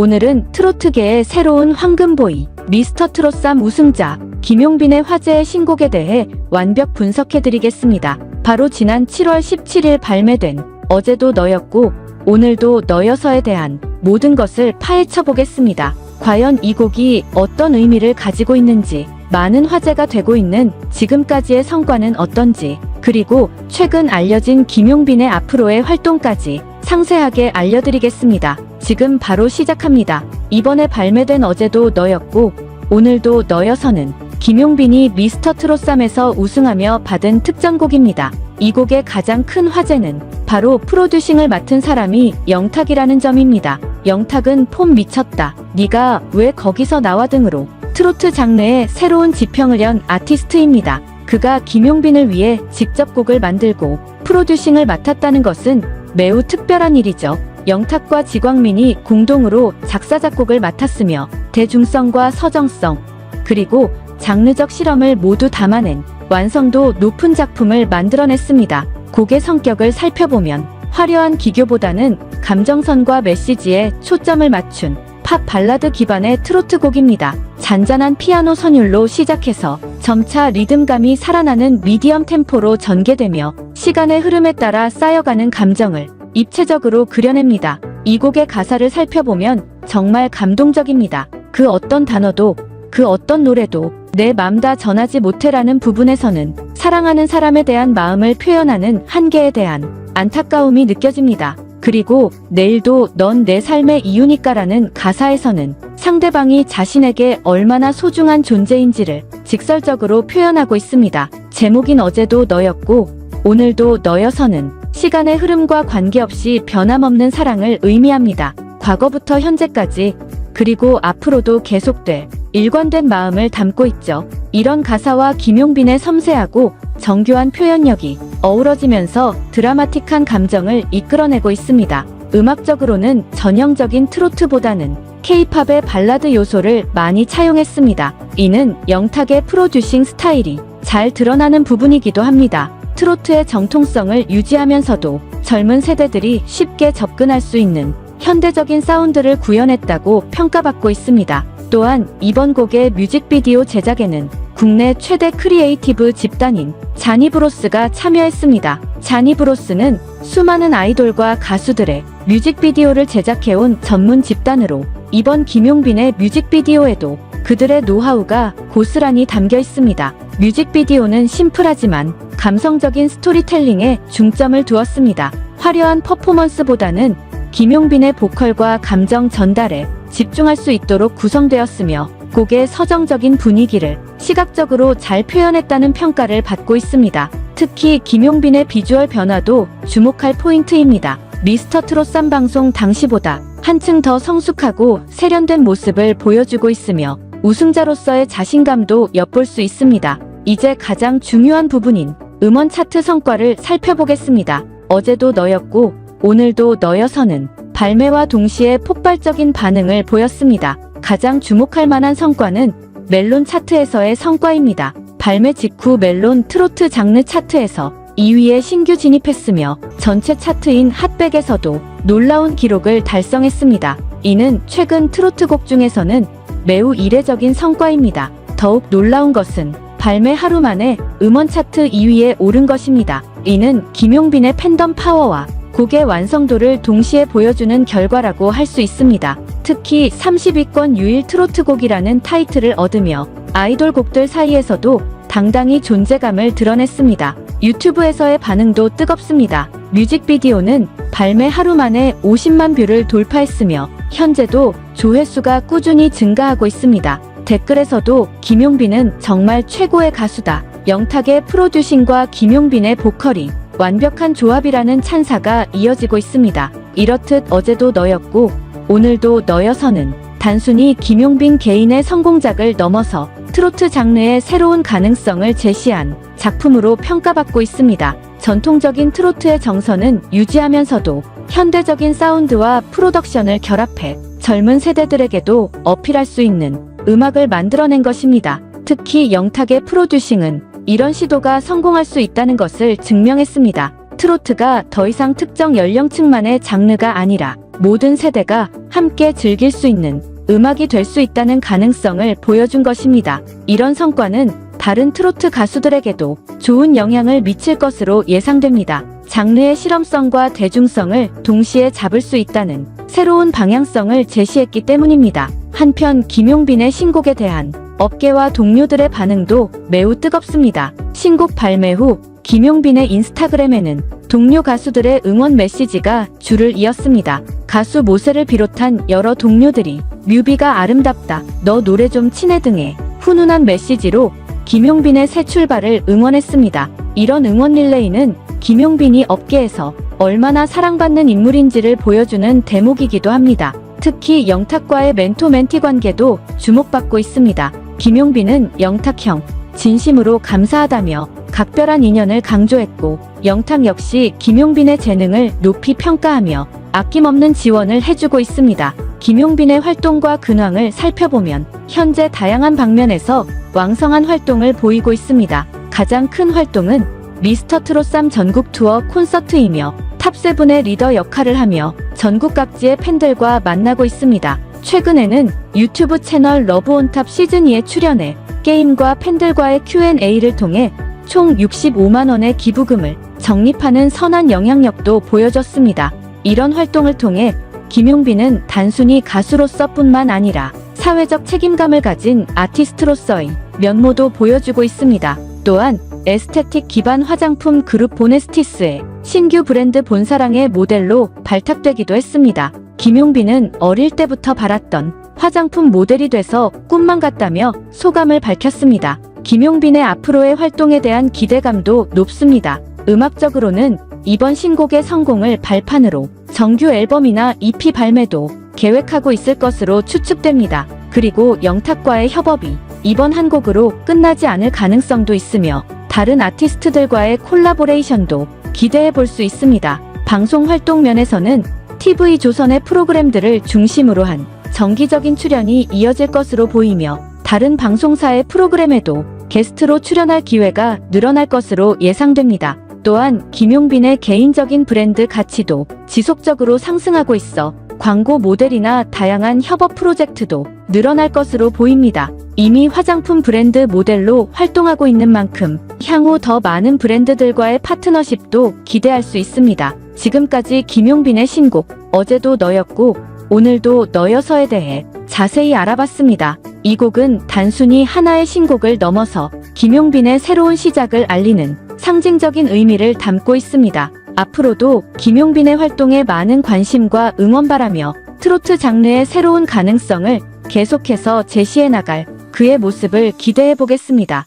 오늘은 트로트계의 새로운 황금보이, 미스터 트롯삼 우승자, 김용빈의 화제의 신곡에 대해 완벽 분석해드리겠습니다. 바로 지난 7월 17일 발매된 어제도 너였고 오늘도 너여서에 대한 모든 것을 파헤쳐 보겠습니다. 과연 이 곡이 어떤 의미를 가지고 있는지, 많은 화제가 되고 있는 지금까지의 성과는 어떤지, 그리고 최근 알려진 김용빈의 앞으로의 활동까지 상세하게 알려드리겠습니다. 지금 바로 시작합니다. 이번에 발매된 어제도 너였고, 오늘도 너여서는 김용빈이 미스터 트롯삼에서 우승하며 받은 특전곡입니다. 이 곡의 가장 큰 화제는 바로 프로듀싱을 맡은 사람이 영탁이라는 점입니다. 영탁은 폼 미쳤다. 네가 왜 거기서 나와 등으로 트로트 장르의 새로운 지평을 연 아티스트입니다. 그가 김용빈을 위해 직접 곡을 만들고 프로듀싱을 맡았다는 것은 매우 특별한 일이죠. 영탁과 지광민이 공동으로 작사 작곡을 맡았으며 대중성과 서정성 그리고 장르적 실험을 모두 담아낸 완성도 높은 작품을 만들어냈습니다. 곡의 성격을 살펴보면 화려한 기교보다는 감정선과 메시지에 초점을 맞춘 팝 발라드 기반의 트로트 곡입니다. 잔잔한 피아노 선율로 시작해서 점차 리듬감이 살아나는 미디엄 템포로 전개되며 시간의 흐름에 따라 쌓여가는 감정을 입체적으로 그려냅니다. 이 곡의 가사를 살펴보면 정말 감동적입니다. 그 어떤 단어도 그 어떤 노래도 내 맘 다 전하지 못해라는 부분에서는 사랑하는 사람에 대한 마음을 표현하는 한계에 대한 안타까움이 느껴집니다. 그리고 내일도 넌 내 삶의 이유니까라는 가사에서는 상대방이 자신에게 얼마나 소중한 존재인지를 직설적으로 표현하고 있습니다. 제목인 어제도 너였고 오늘도 너여서는 시간의 흐름과 관계없이 변함없는 사랑을 의미합니다. 과거부터 현재까지 그리고 앞으로도 계속될 일관된 마음을 담고 있죠. 이런 가사와 김용빈의 섬세하고 정교한 표현력이 어우러지면서 드라마틱한 감정을 이끌어내고 있습니다. 음악적으로는 전형적인 트로트보다는 케이팝의 발라드 요소를 많이 차용했습니다. 이는 영탁의 프로듀싱 스타일이 잘 드러나는 부분이기도 합니다. 트로트의 정통성을 유지하면서도 젊은 세대들이 쉽게 접근할 수 있는 현대적인 사운드를 구현했다고 평가받고 있습니다. 또한 이번 곡의 뮤직비디오 제작에는 국내 최대 크리에이티브 집단인 자니브로스가 참여했습니다. 자니브로스는 수많은 아이돌과 가수들의 뮤직비디오를 제작해온 전문 집단으로 이번 김용빈의 뮤직비디오에도 그들의 노하우가 고스란히 담겨 있습니다. 뮤직비디오는 심플하지만 감성적인 스토리텔링에 중점을 두었습니다. 화려한 퍼포먼스보다는 김용빈의 보컬과 감정 전달에 집중할 수 있도록 구성되었으며 곡의 서정적인 분위기를 시각적으로 잘 표현했다는 평가를 받고 있습니다. 특히 김용빈의 비주얼 변화도 주목할 포인트입니다. 미스터 트롯 쌈 방송 당시보다 한층 더 성숙하고 세련된 모습을 보여주고 있으며 우승자로서의 자신감도 엿볼 수 있습니다. 이제 가장 중요한 부분인 음원 차트 성과를 살펴보겠습니다. 어제도 너였고 오늘도 너여서는 발매와 동시에 폭발적인 반응을 보였습니다. 가장 주목할 만한 성과는 멜론 차트에서의 성과입니다. 발매 직후 멜론 트로트 장르 차트에서 2위에 신규 진입했으며 전체 차트인 핫백에서도 놀라운 기록을 달성했습니다. 이는 최근 트로트 곡 중에서는 매우 이례적인 성과입니다. 더욱 놀라운 것은 발매 하루 만에 음원 차트 2위에 오른 것입니다. 이는 김용빈의 팬덤 파워와 곡의 완성도를 동시에 보여주는 결과라고 할 수 있습니다. 특히 30위권 유일 트로트 곡이라는 타이틀을 얻으며 아이돌 곡들 사이에서도 당당히 존재감을 드러냈습니다. 유튜브에서의 반응도 뜨겁습니다. 뮤직비디오는 발매 하루 만에 50만 뷰를 돌파했으며 현재도 조회수가 꾸준히 증가하고 있습니다. 댓글에서도 김용빈은 정말 최고의 가수다. 영탁의 프로듀싱과 김용빈의 보컬이 완벽한 조합이라는 찬사가 이어지고 있습니다. 이렇듯 어제도 너였고 오늘도 너여서는 단순히 김용빈 개인의 성공작을 넘어서 트로트 장르의 새로운 가능성을 제시한 작품으로 평가받고 있습니다. 전통적인 트로트의 정서는 유지하면서도 현대적인 사운드와 프로덕션을 결합해 젊은 세대들에게도 어필할 수 있는 음악을 만들어낸 것입니다. 특히 영탁의 프로듀싱은 이런 시도가 성공할 수 있다는 것을 증명했습니다. 트로트가 더 이상 특정 연령층만의 장르가 아니라 모든 세대가 함께 즐길 수 있는 음악이 될 수 있다는 가능성을 보여준 것입니다. 이런 성과는 다른 트로트 가수들에게도 좋은 영향을 미칠 것으로 예상됩니다. 장르의 실험성과 대중성을 동시에 잡을 수 있다는 새로운 방향성을 제시했기 때문입니다. 한편 김용빈의 신곡에 대한 업계와 동료들의 반응도 매우 뜨겁습니다. 신곡 발매 후 김용빈의 인스타그램에는 동료 가수들의 응원 메시지가 줄을 이었습니다. 가수 모세를 비롯한 여러 동료들이 뮤비가 아름답다, 너 노래 좀 친해 등의 훈훈한 메시지로 김용빈의 새 출발을 응원했습니다. 이런 응원 릴레이는 김용빈이 업계에서 얼마나 사랑받는 인물인지를 보여주는 대목이기도 합니다. 특히 영탁과의 멘토-멘티 관계도 주목받고 있습니다. 김용빈은 영탁형, 진심으로 감사하다며 각별한 인연을 강조했고, 영탁 역시 김용빈의 재능을 높이 평가하며 아낌없는 지원을 해주고 있습니다. 김용빈의 활동과 근황을 살펴보면 현재 다양한 방면에서 왕성한 활동을 보이고 있습니다. 가장 큰 활동은 미스터 트롯 3 전국 투어 콘서트이며 탑세븐의 리더 역할을 하며 전국 각지의 팬들과 만나고 있습니다. 최근에는 유튜브 채널 러브온탑 시즌2에 출연해 게임과 팬들과의 Q&A를 통해 총 65만원의 기부금을 적립하는 선한 영향력도 보여줬습니다. 이런 활동을 통해 김용빈은 단순히 가수로서뿐만 아니라 사회적 책임감을 가진 아티스트로서의 면모도 보여주고 있습니다. 또한 에스테틱 기반 화장품 그룹 보네스티스의 신규 브랜드 본사랑의 모델로 발탁되기도 했습니다. 김용빈은 어릴 때부터 바랐던 화장품 모델이 돼서 꿈만 같다며 소감을 밝혔습니다. 김용빈의 앞으로의 활동에 대한 기대감도 높습니다. 음악적으로는 이번 신곡의 성공을 발판으로 정규 앨범이나 EP 발매도 계획하고 있을 것으로 추측됩니다. 그리고 영탁과의 협업이 이번 한 곡으로 끝나지 않을 가능성도 있으며 다른 아티스트들과의 콜라보레이션도 기대해 볼 수 있습니다. 방송 활동 면에서는 TV 조선의 프로그램들을 중심으로 한 정기적인 출연이 이어질 것으로 보이며 다른 방송사의 프로그램에도 게스트로 출연할 기회가 늘어날 것으로 예상됩니다. 또한 김용빈의 개인적인 브랜드 가치도 지속적으로 상승하고 있어 광고 모델이나 다양한 협업 프로젝트도 늘어날 것으로 보입니다. 이미 화장품 브랜드 모델로 활동하고 있는 만큼 향후 더 많은 브랜드들과의 파트너십도 기대할 수 있습니다. 지금까지 김용빈의 신곡 어제도 너였고 오늘도 너여서에 대해 자세히 알아봤습니다. 이 곡은 단순히 하나의 신곡을 넘어서 김용빈의 새로운 시작을 알리는 상징적인 의미를 담고 있습니다. 앞으로도 김용빈의 활동에 많은 관심과 응원 바라며 트로트 장르의 새로운 가능성을 계속해서 제시해 나갈 그의 모습을 기대해 보겠습니다.